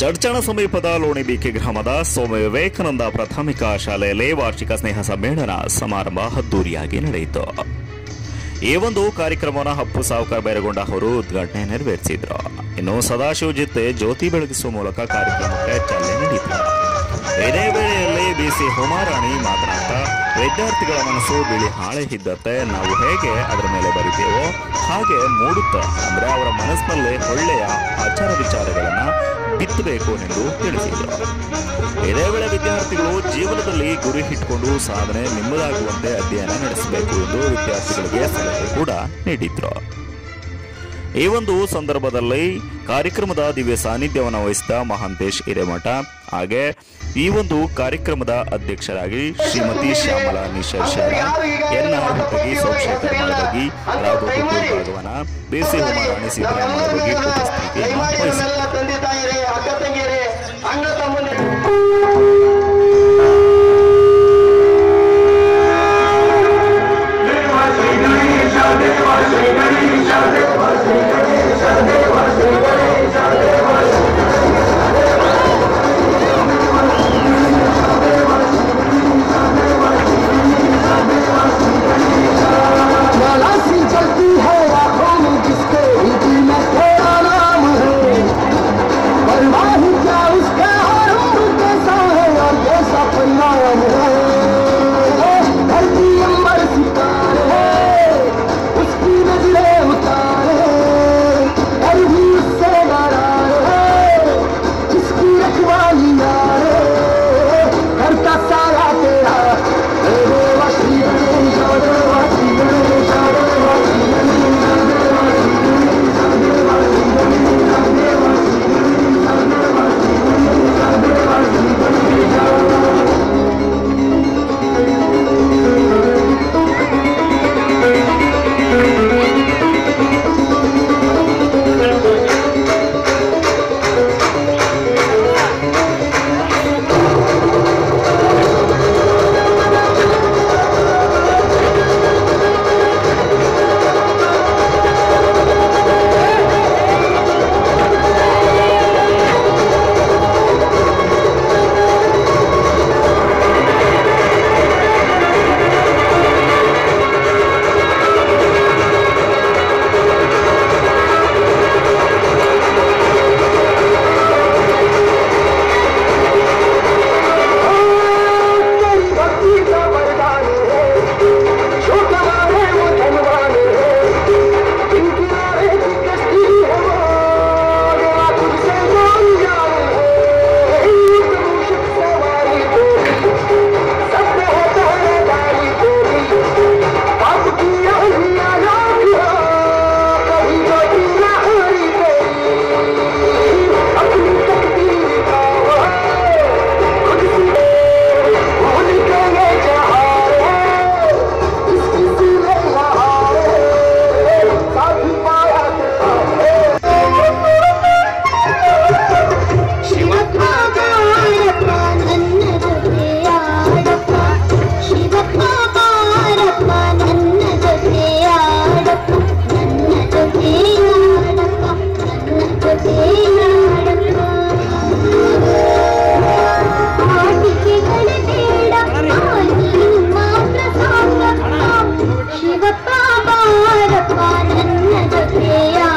ಚಡ್ಚಣ ಸಮೀಪದ ಲೋಣಿಬಿಕೆ ಗ್ರಾಮದ ಸ್ವಾಮಿ ವಿವೇಕಾನಂದ ಪ್ರಾಥಮಿಕ ಶಾಲೆಯಲ್ಲಿ ವಾರ್ಷಿಕ ಸ್ನೇಹ ಸಮ್ಮೇಳನ ಸಮಾರಂಭ ಅದ್ದೂರಿಯಾಗಿ ನಡೆಯಿತು. ಈ ಒಂದು ಕಾರ್ಯಕ್ರಮವನ್ನು ಹಪ್ಪು ಸಾವುಕಾರ ಬೈರಗೊಂಡ ಅವರು ಉದ್ಘಾಟನೆ ನೆರವೇರಿಸಿದ್ರು. ಇನ್ನು ಸದಾಶಿವ ಜ್ಯೋತಿ ಬೆಳಗಿಸುವ ಮೂಲಕ ಕಾರ್ಯಕ್ರಮಕ್ಕೆ ಚಾಲನೆ ನೀಡಿದ್ರು. ಇದೇ ವೇಳೆಯಲ್ಲಿ ಬಿಸಿ ಹುಮಾರಾಣಿ ಮಾತನಾಡ್ತಾ, ವಿದ್ಯಾರ್ಥಿಗಳ ಮನಸ್ಸು ಬಿಳಿ ಹಾಳೆ ಇದ್ದಂತೆ ನಾವು ಹೇಗೆ ಅದರ ಮೇಲೆ ಬರಿತೇವೋ ಹಾಗೆ ಮೂಡುತ್ತ ಅಂದ್ರೆ ಅವರ ಮನಸ್ಸಿನಲ್ಲಿ ಒಳ್ಳೆಯ ಆಚಾರ ವಿಚಾರಗಳನ್ನ ಬಿತ್ತಬೇಕು ಎಂದು ತಿಳಿಸಿದರು. ಇದೇ ವೇಳೆ ವಿದ್ಯಾರ್ಥಿಗಳು ಜೀವನದಲ್ಲಿ ಗುರಿ ಇಟ್ಕೊಂಡು ಸಾಧನೆ ನಿಮ್ಮದಾಗುವಂತೆ ಅಧ್ಯಯನ ನಡೆಸಬೇಕು ಎಂದು ವಿದ್ಯಾರ್ಥಿಗಳಿಗೆ ಸಲಹೆ ಕೂಡ ನೀಡಿದ್ರು. ಈ ಒಂದು ಸಂದರ್ಭದಲ್ಲಿ ಕಾರ್ಯಕ್ರಮದ ದಿವ್ಯ ಸಾನ್ನಿಧ್ಯವನ್ನು ವಹಿಸಿದ ಮಹಾಂತೇಶ್ ಹಿರೇಮಠ ಹಾಗೆ ಈ ಒಂದು ಕಾರ್ಯಕ್ರಮದ ಅಧ್ಯಕ್ಷರಾಗಿ ಶ್ರೀಮತಿ ಶ್ಯಾಮಲಾ ನಿಶರ್ಷಣ ಎನ್ ಆರ್ ಹುಟ್ಟಗಿ ಸೋಮಶೇಖರ್ ಭಾಗವನ, ಬೇಸಿ ಹುಮಾರಾಣಿ ಸಿದ್ದರಾಮಯ್ಯ ಉಪಸ್ಥಿತಿಯನ್ನು ವಹಿಸಿದರು. Yeah.